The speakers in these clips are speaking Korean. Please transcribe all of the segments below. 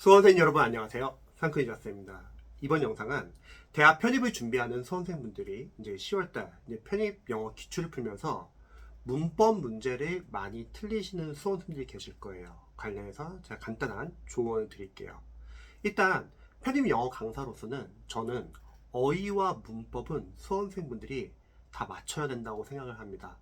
수험생 여러분 안녕하세요. 상크이자스입니다. 이번 영상은 대학 편입을 준비하는 수험생분들이 이제 10월달 이제 편입 영어 기출을 풀면서 문법 문제를 많이 틀리시는 수험생들이 계실 거예요. 관련해서 제가 간단한 조언을 드릴게요. 일단 편입 영어 강사로서는 저는 어휘와 문법은 수험생분들이 다 맞춰야 된다고 생각을 합니다.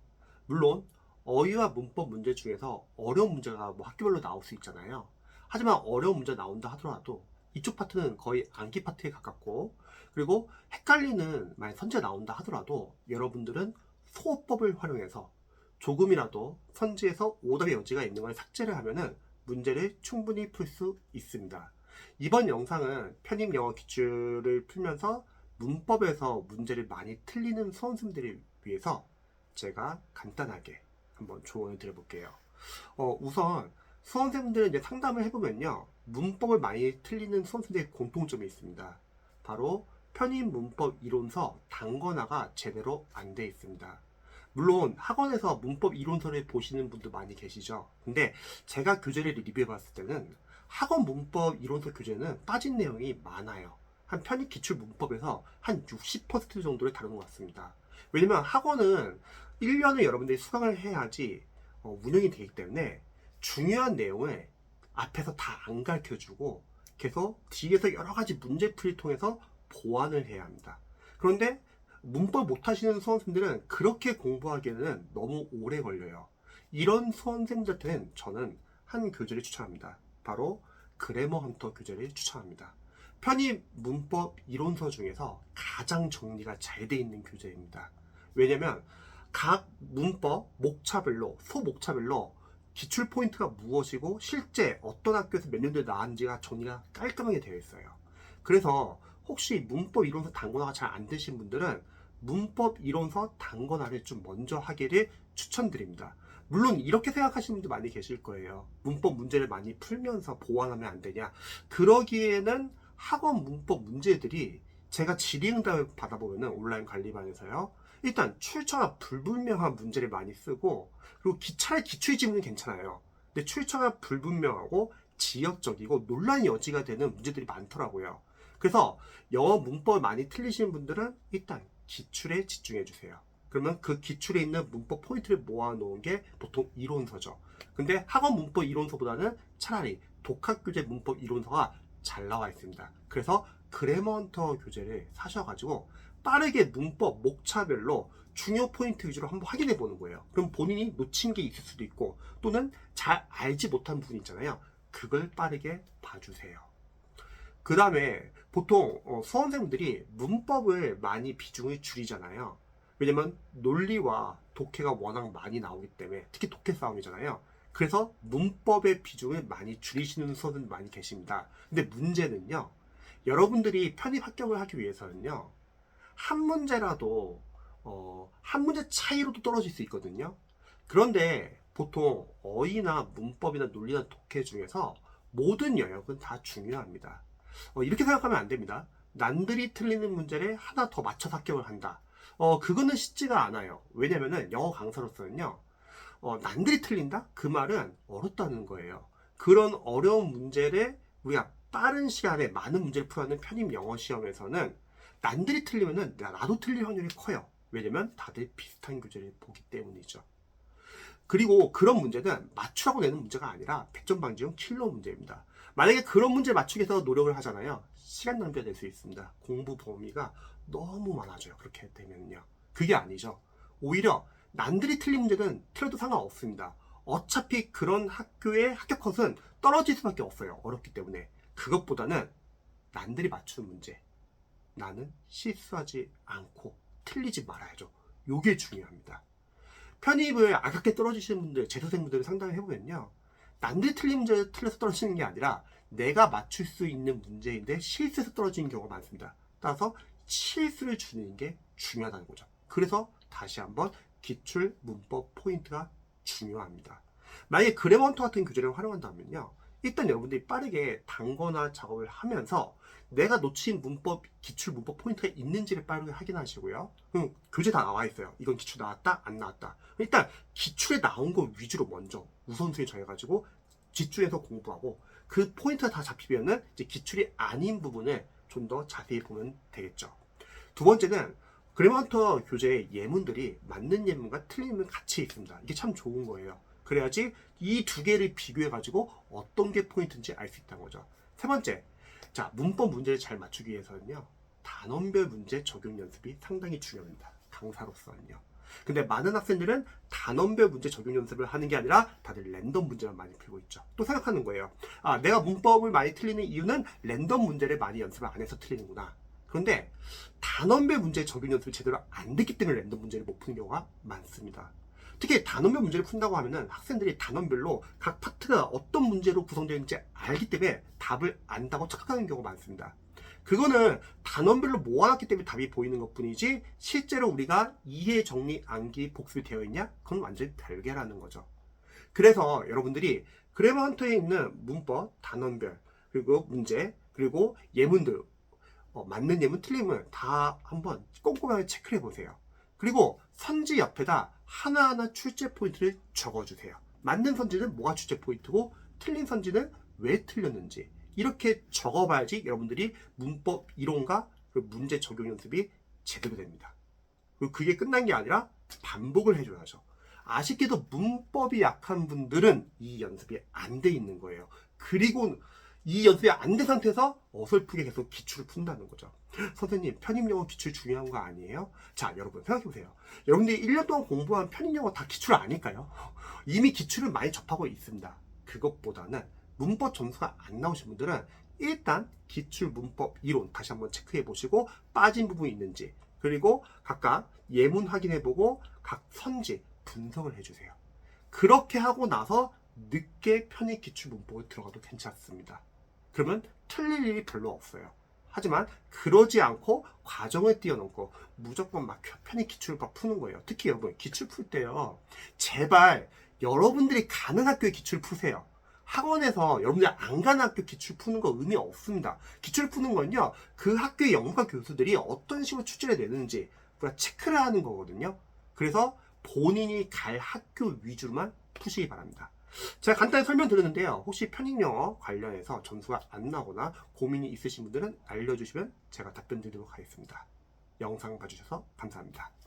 물론 어휘와 문법 문제 중에서 어려운 문제가 뭐 학교별로 나올 수 있잖아요. 하지만 어려운 문제 나온다 하더라도 이쪽 파트는 거의 암기 파트에 가깝고 그리고 헷갈리는 만약 선제 나온다 하더라도 여러분들은 소어법을 활용해서 조금이라도 선지에서 오답의 여지가 있는 걸 삭제를 하면은 문제를 충분히 풀 수 있습니다. 이번 영상은 편입 영어 기출을 풀면서 문법에서 문제를 많이 틀리는 수험생들을 위해서 제가 간단하게 한번 조언을 드려볼게요. 어, 우선 수험생들은 이제 상담을 해보면요. 문법을 많이 틀리는 수험생들의 공통점이 있습니다. 바로 편입 문법 이론서 단권화가 제대로 안 돼 있습니다. 물론 학원에서 문법 이론서를 보시는 분도 많이 계시죠. 근데 제가 교재를 리뷰해 봤을 때는 학원 문법 이론서 교재는 빠진 내용이 많아요. 한 편입 기출 문법에서 한 60% 정도를 다룬 것 같습니다. 왜냐면 학원은 1년을 여러분들이 수강을 해야지 어, 운영이 되기 때문에 중요한 내용을 앞에서 다 안 가르쳐 주고 계속 뒤에서 여러 가지 문제풀이를 통해서 보완을 해야 합니다. 그런데 문법 못 하시는 수험생들은 그렇게 공부하기에는 너무 오래 걸려요. 이런 수험생들한테는 저는 한 교재를 추천합니다. 바로 그래머 헌터 교재를 추천합니다. 편입 문법 이론서 중에서 가장 정리가 잘 돼 있는 교재입니다. 왜냐면 각 문법 목차별로 소목차별로 기출 포인트가 무엇이고 실제 어떤 학교에서 몇 년도에 나왔는지가 정리가 깔끔하게 되어 있어요. 그래서 혹시 문법 이론서 단권화가 잘 안 되신 분들은 문법 이론서 단권화를 좀 먼저 하기를 추천드립니다. 물론 이렇게 생각하시는 분도 많이 계실 거예요. 문법 문제를 많이 풀면서 보완하면 안 되냐. 그러기에는 학원 문법 문제들이 제가 질의응답을 받아보면 온라인 관리반에서요. 일단 출처가 불분명한 문제를 많이 쓰고 그리고 기, 차라리 기출 지문은 괜찮아요. 근데 출처가 불분명하고 지역적이고 논란 여지가 되는 문제들이 많더라고요. 그래서 영어 문법을 많이 틀리시는 분들은 일단 기출에 집중해 주세요. 그러면 그 기출에 있는 문법 포인트를 모아놓은 게 보통 이론서죠. 근데 학원 문법 이론서보다는 차라리 독학교재 문법 이론서가 잘 나와 있습니다. 그래서 그래머헌터 교재를 사셔가지고 빠르게 문법 목차별로 중요 포인트 위주로 한번 확인해 보는 거예요. 그럼 본인이 놓친 게 있을 수도 있고 또는 잘 알지 못한 부분 있잖아요. 그걸 빠르게 봐주세요. 그 다음에 보통 어, 수험생들이 문법을 많이 비중을 줄이잖아요. 왜냐면 논리와 독해가 워낙 많이 나오기 때문에 특히 독해 싸움이잖아요. 그래서 문법의 비중을 많이 줄이시는 수험들 많이 계십니다. 근데 문제는요. 여러분들이 편입 합격을 하기 위해서는요. 한 문제라도 어, 한 문제 차이로도 떨어질 수 있거든요. 그런데 보통 어휘나 문법이나 논리나 독해 중에서 모든 영역은 다 중요합니다. 어, 이렇게 생각하면 안 됩니다. 남들이 틀리는 문제를 하나 더 맞춰서 합격을 한다. 어, 그거는 쉽지가 않아요. 왜냐면은 영어 강사로서는요, 어, 남들이 틀린다? 그 말은 어렵다는 거예요. 그런 어려운 문제를 우리가 빠른 시간에 많은 문제를 풀어하는 편입 영어 시험에서는 남들이 틀리면은 나- 나도 틀릴 확률이 커요. 왜냐면 다들 비슷한 교재를 보기 때문이죠. 그리고 그런 문제는 맞추라고 내는 문제가 아니라 100점 방지용 킬러 문제입니다. 만약에 그런 문제 맞추기 위해서 노력을 하잖아요. 시간 낭비가 될 수 있습니다. 공부 범위가 너무 많아져요. 그렇게 되면요. 그게 아니죠. 오히려 남들이 틀린 문제는 틀려도 상관없습니다. 어차피 그런 학교의 합격 컷은 떨어질 수밖에 없어요. 어렵기 때문에. 그것보다는 남들이 맞추는 문제. 나는 실수하지 않고 틀리지 말아야죠. 요게 중요합니다. 편입을 아깝게 떨어지시는 분들, 재수생분들 상담을 해보면요. 남들이 틀린 문제 틀려서 떨어지는 게 아니라 내가 맞출 수 있는 문제인데 실수해서 떨어지는 경우가 많습니다. 따라서 실수를 줄이는 게 중요하다는 거죠. 그래서 다시 한번 기출 문법 포인트가 중요합니다. 만약에 그래먼터 같은 교재를 활용한다면요. 일단 여러분들이 빠르게 단거나 작업을 하면서 내가 놓친 문법, 기출 문법 포인트가 있는지를 빠르게 확인하시고요. 음, 교재 다 나와 있어요. 이건 기출 나왔다, 안 나왔다. 일단 기출에 나온 거 위주로 먼저 우선순위 정해가지고 집중해서 공부하고 그 포인트가 다 잡히면은 이제 기출이 아닌 부분을 좀 더 자세히 보면 되겠죠. 두 번째는 그래먼터 교재의 예문들이 맞는 예문과 틀린 예문 같이 있습니다. 이게 참 좋은 거예요. 그래야지 이 두 개를 비교해 가지고 어떤 게 포인트인지 알 수 있다는 거죠. 세 번째, 자 문법 문제를 잘 맞추기 위해서는요 단원별 문제 적용 연습이 상당히 중요합니다. 강사로서는요. 근데 많은 학생들은 단원별 문제 적용 연습을 하는 게 아니라 다들 랜덤 문제만 많이 풀고 있죠. 또 생각하는 거예요. 아, 내가 문법을 많이 틀리는 이유는 랜덤 문제를 많이 연습을 안 해서 틀리는구나. 그런데 단원별 문제 적용 연습을 제대로 안 됐기 때문에 랜덤 문제를 못 푸는 경우가 많습니다. 특히 단원별 문제를 푼다고 하면은 학생들이 단원별로 각 파트가 어떤 문제로 구성되어 있는지 알기 때문에 답을 안다고 착각하는 경우가 많습니다. 그거는 단원별로 모아놨기 때문에 답이 보이는 것 뿐이지 실제로 우리가 이해 정리 암기 복습이 되어 있냐? 그건 완전히 별개라는 거죠. 그래서 여러분들이 그래머 헌터에 있는 문법, 단원별, 그리고 문제, 그리고 예문들 어, 맞는 예문, 예문 다 한번 꼼꼼하게 체크를 해보세요. 그리고 선지 옆에다 하나하나 출제 포인트를 적어주세요. 맞는 선지는 뭐가 출제 포인트고 틀린 선지는 왜 틀렸는지 이렇게 적어봐야지 여러분들이 문법 이론과 그 문제 적용 연습이 제대로 됩니다. 그리고 그게 끝난 게 아니라 반복을 해줘야죠. 아쉽게도 문법이 약한 분들은 이 연습이 안 돼 있는 거예요. 그리고 이 연습이 안 된 상태에서 어설프게 계속 기출을 푼다는 거죠. 선생님, 편입영어 기출 중요한 거 아니에요? 자, 여러분 생각해보세요. 여러분들이 1년 동안 공부한 편입영어 다 기출 아닐까요? 이미 기출을 많이 접하고 있습니다. 그것보다는 문법 점수가 안 나오신 분들은 일단 기출 문법 이론 다시 한번 체크해 보시고 빠진 부분이 있는지 그리고 각각 예문 확인해 보고 각 선지 분석을 해 주세요. 그렇게 하고 나서 늦게 편입 기출 문법을 들어가도 괜찮습니다. 그러면 틀릴 일이 별로 없어요. 하지만 그러지 않고 과정을 뛰어넘고 무조건 막 편입 기출을 막 푸는 거예요. 특히 여러분 기출 풀 때요. 제발 여러분들이 가는 학교에 기출 푸세요. 학원에서 여러분들이 안 가는 학교 기출 푸는 거 의미 없습니다. 기출 푸는 건요, 그 학교의 연구가 교수들이 어떤 식으로 출제를 내는지 우리가 체크를 하는 거거든요. 그래서 본인이 갈 학교 위주로만 푸시기 바랍니다. 제가 간단히 설명드렸는데요. 혹시 편입영어 관련해서 점수가 안 나거나 고민이 있으신 분들은 알려주시면 제가 답변 드리도록 하겠습니다. 영상 봐주셔서 감사합니다.